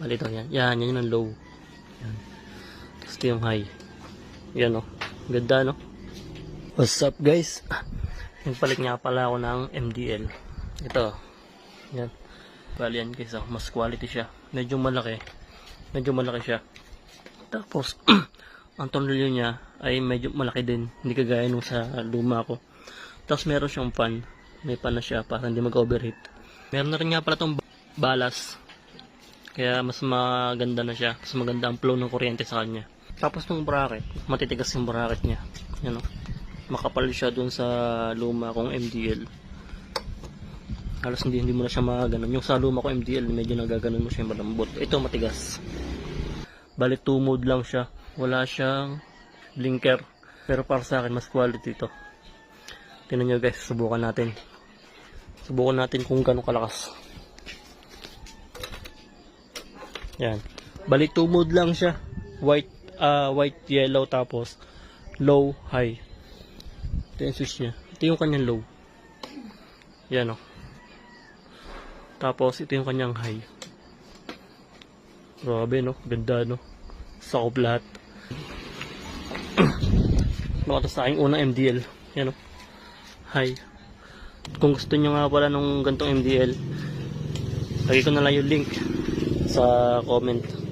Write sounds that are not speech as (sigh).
Bali ito, yan. Yan, yan yung low. Yan. Tapos yung high. Yan o. Ganda no? What's up guys? (laughs) Nagpalit nga pala ako ng MDL. Ito. Yan. Bali yan guys. oh. Mas quality siya. Medyo malaki. Medyo malaki siya. Tapos, (clears throat) ang tornilyo niya ay medyo malaki din. Hindi kagaya nung sa luma ko. Tapos meron siyang fan. May fan na siya para hindi mag-overheat. Meron na rin nga pala itong balas. Kaya mas maganda na siya. Mas maganda ang flow ng kuryente sa kanya. Tapos yung bracket, matitigas yung bracket niya. Yan o. Makapal siya dun sa luma kong MDL. Halos hindi, hindi mo na siya magaganon. Yung sa luma ko MDL, medyo nagaganon mo siya yung malambot. Ito matigas. Bali 2 mode lang siya. Wala siyang blinker. Pero para sa akin, mas quality ito. Tingnan nyo guys, subukan natin. Subukan natin kung gano'ng kalakas. Yan. Bali 2 mode lang siya. White, ah white, yellow, tapos low, high. Ito yung switch niya. Ito yung kanyang low. Yan o. Tapos ito yung kanyang high. Grabe no, ganda no. Sakop lahat. (clears throat) Baka sa aking unang MDL. Yan o. High. Kung gusto nyo nga pala nung gantong MDL, lagay ko na lang yung link sa comment.